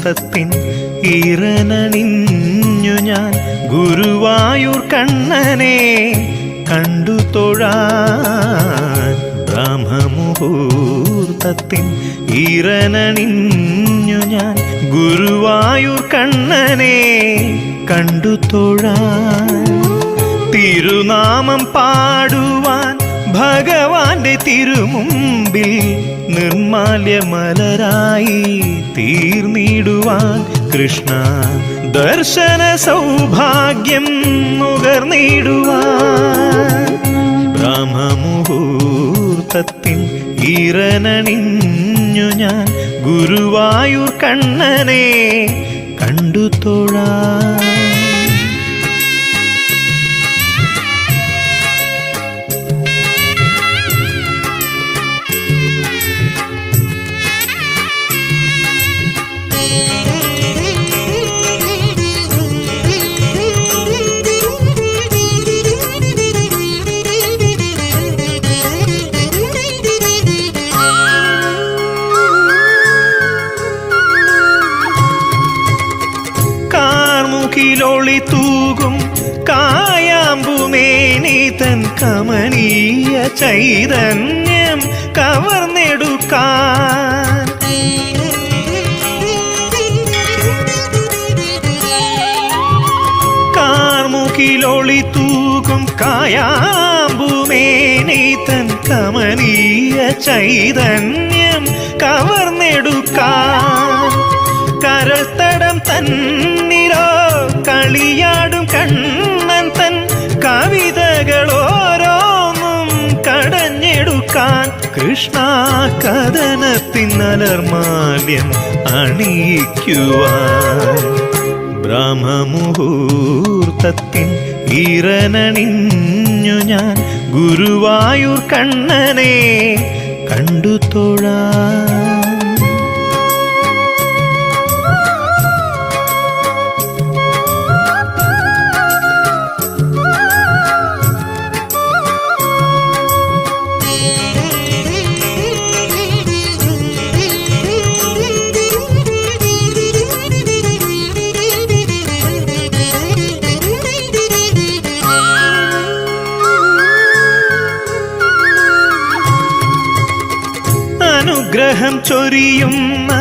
ബ്രഹ്മമുഹൂർത്തത്തിൻ ഇറനണിഞ്ഞു ഞാൻ ഗുരുവായൂർ കണ്ണനെ കണ്ടു തൊഴാൻ ബ്രഹ്മമുഹൂർത്തത്തിൻ ഇറനണിഞ്ഞു ഞാൻ ഗുരുവായൂർ കണ്ണനെ കണ്ടു തൊഴാൻ തിരുനാമം പാടുവാൻ ഭഗവാന്റെ തിരുമുമ്പിൽ നിർമാല്യമലരായി തീർന്നിടുവാൻ കൃഷ്ണ ദർശന സൗഭാഗ്യം നുകർന്നിടുവാൻ ബ്രഹ്മമുഹൂർത്തത്തിൻ ഈറനണിഞ്ഞു ഞാൻ ഗുരുവായൂർ കണ്ണനെ കണ്ടു തൊഴാൻ. കാർമുകിലൊളി തൂകും കായാമ്പുമേനി തൻ കമനീയ ചൈതന്യം കവർന്നെടുക്കാൻ. കാർമുകിലൊളി തൂകും കായാമ്പുമേനി തൻ കമനീയ ചൈതന്യം കവർന്നെടുക്കാൻ. കരൾത്തടം തന്നിരോ കളിയാടും കണ്ണൻ തൻ. കവിതകൾ കവിതകളോരോന്നും കടഞ്ഞെടുക്കാൻ കൃഷ്ണ കഥനത്തിനലർമാല്യം അണിയിക്കുവാൻ. ബ്രഹ്മമുഹൂർത്തത്തിൻ ഈറനണിഞ്ഞു ഞാൻ ഗുരുവായൂർ കണ്ണനെ കണ്ടു തൊഴാൻ. അനുഗ്രഹം ചൊരിയുന്ന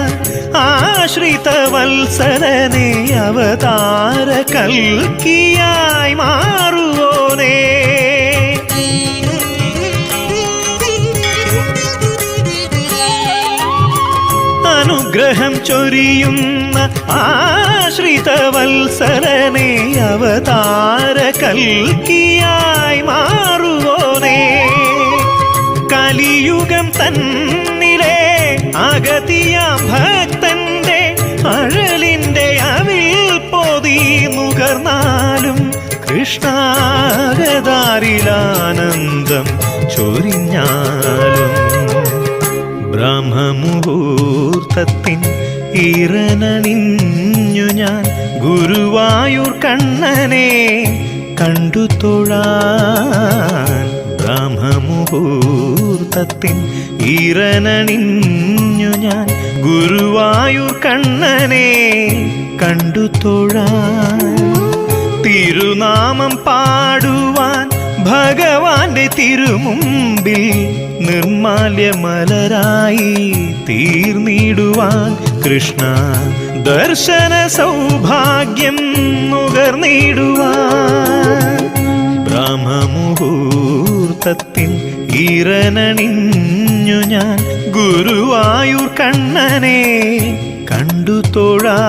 ആശ്രിത വത്സലനെ അവതാര കൽക്കിയായി മാറുവോനേ അനുഗ്രഹം ചൊരിയുന്ന ആശ്രിത വത്സരനെ അവതാര കൽക്കിയായി മാറുവോനേ കലിയുഗം തന്നിലെ അഗതിയാം ഭക്തന്റെ അഴലിന്റെ അവിൽ പൊതി നുകർന്നാലും കൃഷ്ണാഗതാരിലാനന്ദം ചൊരിഞ്ഞാലും ബ്രഹ്മമുഹൂർത്തത്തിൻ ഇറനണിഞ്ഞു ഞാൻ ഗുരുവായൂർ കണ്ണനെ കണ്ടു തൊഴാൻ ബ്രഹ്മമുഹൂർത്തത്തിൻ ഈറനണിഞ്ഞു ഞാൻ ഗുരുവായൂർ കണ്ണനെ കണ്ടു തൊഴാൻ. തിരുനാമം പാടുവാൻ ഭഗവാന്റെ തിരുമുമ്പിൽ നിർമാല്യമലരായി തീർന്നിടുവാൻ കൃഷ്ണ ദർശന സൗഭാഗ്യം നുകർന്നിടുവാൻ. ബ്രഹ്മമുഹൂർത്തത്തിൻ ഈറനണിഞ്ഞു ഞാൻ ഗുരുവായൂർ കണ്ണനെ കണ്ടു തൊഴാൻ.